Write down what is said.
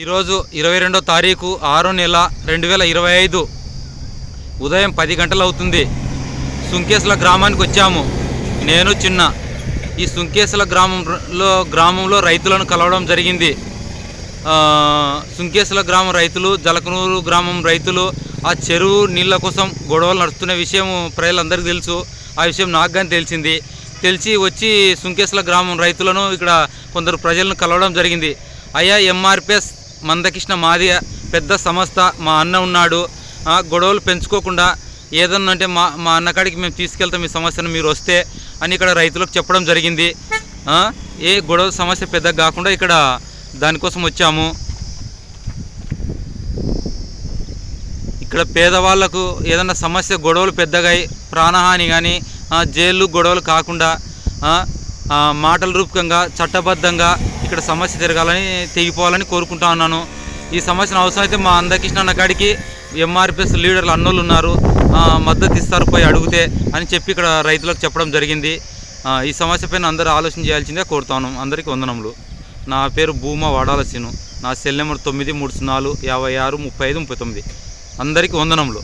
ఈరోజు ఇరవై రెండో తారీఖు ఆరో నెల రెండు వేల ఇరవై ఐదు ఉదయం పది గంటలు అవుతుంది. సుంకేసుల గ్రామానికి వచ్చాము. నేను చిన్న ఈ సుంకేసుల గ్రామంలో గ్రామంలో రైతులను కలవడం జరిగింది. సుంకేసుల గ్రామం రైతులు జలకనూరు గ్రామం రైతులు ఆ చెరువు నీళ్ళ కోసం గొడవలు నడుస్తున్న విషయం ప్రజలందరికీ తెలుసు. ఆ విషయం నాకు కానీ తెలిసింది. తెలిసి వచ్చి సుంకేసుల గ్రామం రైతులను ఇక్కడ కొందరు ప్రజలను కలవడం జరిగింది. అయ్యా ఎంఆర్పిఎస్ మందకృష్ణ మాది పెద్ద సంస్థ మా అన్న ఉన్నాడు. గొడవలు పెంచుకోకుండా ఏదన్నా అంటే మా మా అన్నకాడికి మేము తీసుకెళ్తాం ఈ సమస్యను మీరు వస్తే అని ఇక్కడ రైతులకు చెప్పడం జరిగింది. ఏ గొడవ సమస్య పెద్దగా కాకుండా ఇక్కడ దానికోసం వచ్చాము. ఇక్కడ పేదవాళ్ళకు ఏదన్నా సమస్య గొడవలు పెద్దగా అయి ప్రాణహాని కానీ జైలు గొడవలు కాకుండా మాటల రూపకంగా చట్టబద్ధంగా ఇక్కడ సమస్య తిరగాలని తెగిపోవాలని కోరుకుంటా ఉన్నాను. ఈ సమస్యను అవసరం అయితే మా అందకృష్ణ అన్న కాడికి ఎంఆర్పిఎస్ లీడర్లు అన్నోళ్ళు ఉన్నారు. మద్దతు ఇస్తారు పోయి అడిగితే అని చెప్పి ఇక్కడ రైతులకు చెప్పడం జరిగింది. ఈ సమస్య పైన అందరూ ఆలోచన చేయాల్సిందే కోరుతాను. అందరికీ వందనములు. నా పేరు భూమా వాడాలసీను నా సెల్ నెంబర్ తొమ్మిది మూడు సున్నాలు యాభై ఆరు ముప్పై ఐదు ముప్పై తొమ్మిది. అందరికీ వందనములు.